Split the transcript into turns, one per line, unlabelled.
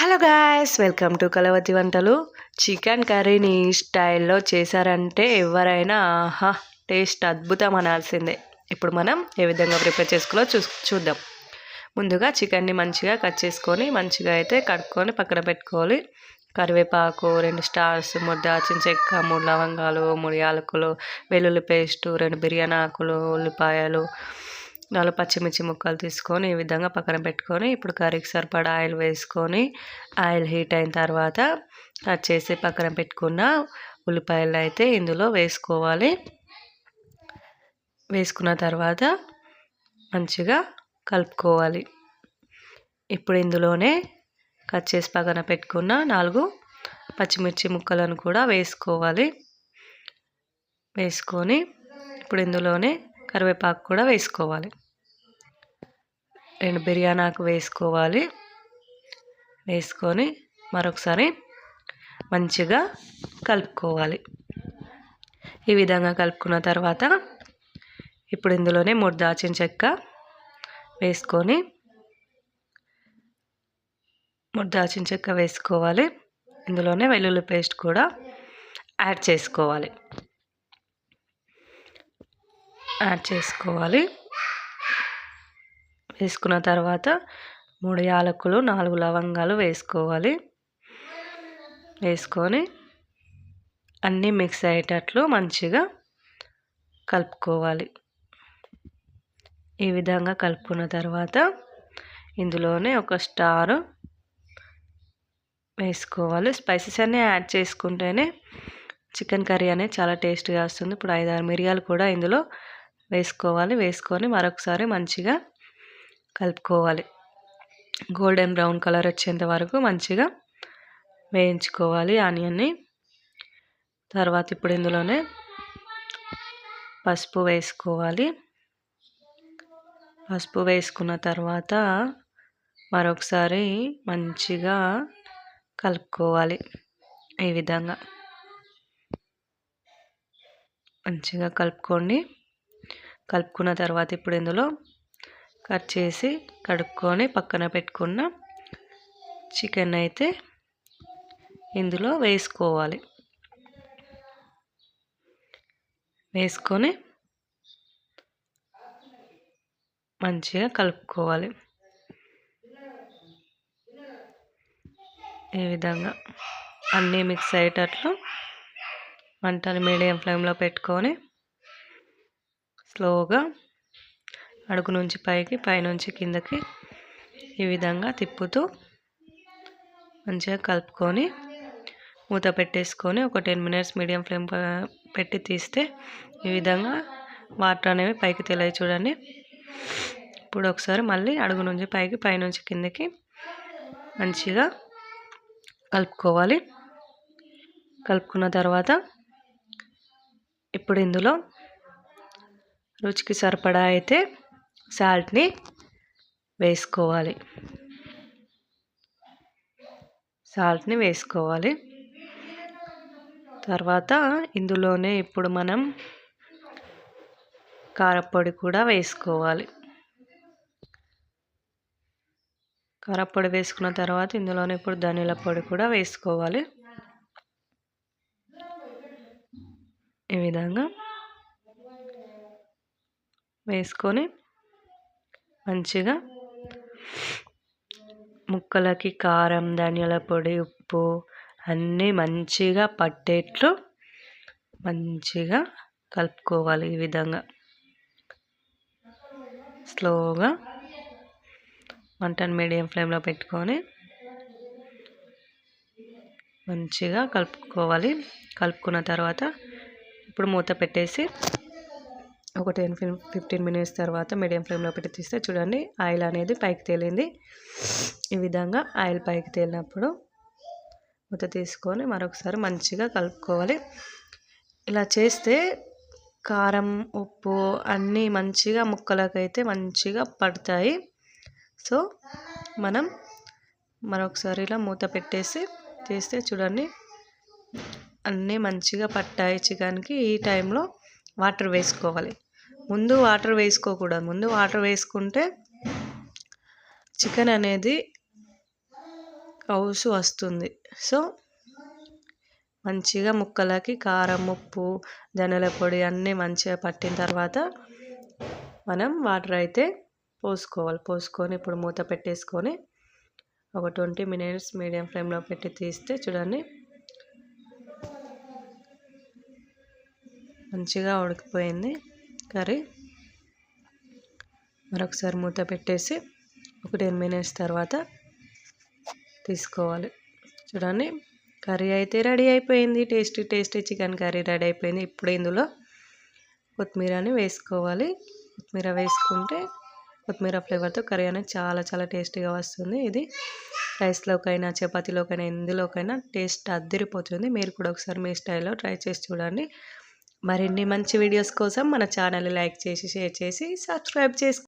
Hello guys welcome to Kalavathi వంటలు. Chicken కర్రీని ఈ స్టైల్లో చేశారంటే ఎవరైనా ఆహా టేస్ట్ అద్భుతం అనాల్సిందే. ఇప్పుడు మనం ఏ విధంగా ప్రిపేర్ చేసుకోవాలో చూ చూద్దాం. ముందుగా చికెన్ని మంచిగా కట్ చేసుకొని మంచిగా అయితే కడుక్కొని పక్కన పెట్టుకోవాలి. కరివేపాకు రెండు స్టార్స్ మూడు దాచిన చెక్క మూడు లవంగాలు మూడు యాలకులు వెల్లుల్లి పేస్టు రెండు బిర్యానీ ఆకులు ఉల్లిపాయలు నాలుగు పచ్చిమిర్చి ముక్కలు తీసుకొని ఈ విధంగా పక్కన పెట్టుకొని ఇప్పుడు కర్రీకి సరిపడా ఆయిల్ వేసుకొని ఆయిల్ హీట్ అయిన తర్వాత కట్ చేసి పక్కన పెట్టుకున్న ఉల్లిపాయలు అయితే ఇందులో వేసుకోవాలి. వేసుకున్న తర్వాత మంచిగా కలుపుకోవాలి. ఇప్పుడు ఇందులోనే కట్ చేసి పక్కన పెట్టుకున్న నాలుగు పచ్చిమిర్చి ముక్కలను కూడా వేసుకోవాలి. వేసుకొని ఇప్పుడు ఇందులోనే కరివేపాకు కూడా వేసుకోవాలి. రెండు బిర్యానీ ఆకు వేసుకోవాలి. వేసుకొని మరొకసారి మంచిగా కలుపుకోవాలి. ఈ విధంగా కలుపుకున్న తర్వాత ఇప్పుడు ఇందులోనే మూడు దాచిన చెక్క వేసుకొని మూడు దాచిన చెక్క వేసుకోవాలి. ఇందులోనే వెల్లుల్లి పేస్ట్ కూడా యాడ్ చేసుకోవాలి. యాడ్ చేసుకోవాలి. వేసుకున్న తర్వాత మూడు యాలకులు నాలుగు లవంగాలు వేసుకోవాలి. వేసుకొని అన్నీ మిక్స్ అయ్యేటట్లు మంచిగా కలుపుకోవాలి. ఈ విధంగా కలుపుకున్న తర్వాత ఇందులోనే ఒక స్టార్ వేసుకోవాలి. స్పైసెస్ అన్నీ యాడ్ చేసుకుంటేనే చికెన్ కర్రీ అనేది చాలా టేస్ట్గా వస్తుంది. ఇప్పుడు ఐదారు మిరియాలు కూడా ఇందులో వేసుకోవాలి వేసుకొని మరొకసారి మంచిగా కలుపుకోవాలి. గోల్డెన్ బ్రౌన్ కలర్ వచ్చేంత వరకు మంచిగా వేయించుకోవాలి ఆనియన్ని. తర్వాత ఇప్పుడు ఇందులోనే పసుపు వేసుకోవాలి. పసుపు వేసుకున్న తర్వాత మరొకసారి మంచిగా కలుపుకోవాలి ఈ విధంగా. మంచిగా కలుపుకోండి. కలుపుకున్న తర్వాత ఇప్పుడు ఇందులో కట్ చేసి కడుక్కొని పక్కన పెట్టుకున్న చికెన్ అయితే ఇందులో వేసుకోవాలి. వేసుకొని మంచిగా కలుపుకోవాలి. ఈ విధంగా? అన్నీ మిక్స్ అయ్యేటట్లు మంటని మీడియం ఫ్లేమ్లో పెట్టుకొని స్లోగా అడుగు నుంచి పైకి పైనుంచి కిందకి ఈ విధంగా తిప్పుతూ మంచిగా కలుపుకొని మూత పెట్టేసుకొని ఒక టెన్ మినిట్స్ మీడియం ఫ్లేమ్ పెట్టి తీస్తే ఈ విధంగా వాటర్ అనేవి పైకి తెలియ చూడండి. ఇప్పుడు ఒకసారి మళ్ళీ అడుగు నుంచి పైకి పైనుంచి కిందకి మంచిగా కలుపుకోవాలి. కలుపుకున్న తర్వాత ఇప్పుడు ఇందులో రుచికి సరిపడా అయితే సాల్ట్ని వేసుకోవాలి. సాల్ట్ని వేసుకోవాలి. తర్వాత ఇందులోనే ఇప్పుడు మనం కారపొడి కూడా వేసుకోవాలి. కారపొడి వేసుకున్న తర్వాత ఇందులోనే ఇప్పుడు ధనియాల పొడి కూడా వేసుకోవాలి. ఈ విధంగా వేసుకొని మంచిగా ముక్కలకి కారం ధనియాల పొడి ఉప్పు అన్నీ మంచిగా పట్టేట్లు మంచిగా కలుపుకోవాలి ఈ విధంగా. స్లోగా మంటను మీడియం ఫ్లేమ్లో పెట్టుకొని మంచిగా కలుపుకోవాలి. కలుపుకున్న తర్వాత ఇప్పుడు మూత పెట్టేసి ఒక టెన్ ఫిఫ్టీన్ మినిట్స్ తర్వాత మీడియం ఫ్లేమ్లో పెట్టి తీస్తే చూడండి ఆయిల్ అనేది పైకి తేలింది. ఈ విధంగా ఆయిల్ పైకి తేలినప్పుడు మూత తీసుకొని మరొకసారి మంచిగా కలుపుకోవాలి. ఇలా చేస్తే కారం ఉప్పు అన్నీ మంచిగా ముక్కలకైతే మంచిగా పడతాయి. సో మనం మరొకసారి ఇలా మూత పెట్టేసి తీస్తే చూడండి అన్నీ మంచిగా పట్టాయి. చికెన్కి ఈ టైంలో వాటర్ వేసుకోవాలి. ముందు వాటర్ వేసుకోకూడదు. ముందు వాటర్ వేసుకుంటే చికెన్ అనేది కౌసు వస్తుంది. సో మంచిగా ముక్కలకి కారం ఉప్పు ధనియాల పొడి అన్నీ మంచిగా పట్టిన తర్వాత మనం వాటర్ అయితే పోసుకోవాలి. పోసుకొని ఇప్పుడు మూత పెట్టేసుకొని ఒక ట్వంటీ మినిట్స్ మీడియం ఫ్లేమ్లో పెట్టి తీస్తే చూడండి. మంచిగా ఉడికిపోయింది. కర్రీ. మరొకసారి మూత పెట్టేసి ఒక టెన్ మినిట్స్ తర్వాత తీసుకోవాలి. చూడండి కర్రీ అయితే రెడీ అయిపోయింది. Tasty tasty chicken curry ready అయిపోయింది. ఇప్పుడు ఇందులో కొత్తిమీరని వేసుకోవాలి. కొత్తిమీర వేసుకుంటే కొత్తిమీర ఫ్లేవర్తో కర్రీ అనేది చాలా చాలా టేస్టీగా వస్తుంది. ఇది రైస్లోకైనా చపాతీలోకైనా ఎందులోకైనా టేస్ట్ అద్దరిపోతుంది మీరు కూడా ఒకసారి మీ స్టైల్లో ట్రై చేసి చూడండి. మరిన్ని మంచి వీడియోస్ కోసం మన ఛానల్ లైక్ చేసి షేర్ చేసి సబ్స్క్రైబ్ చేసుకో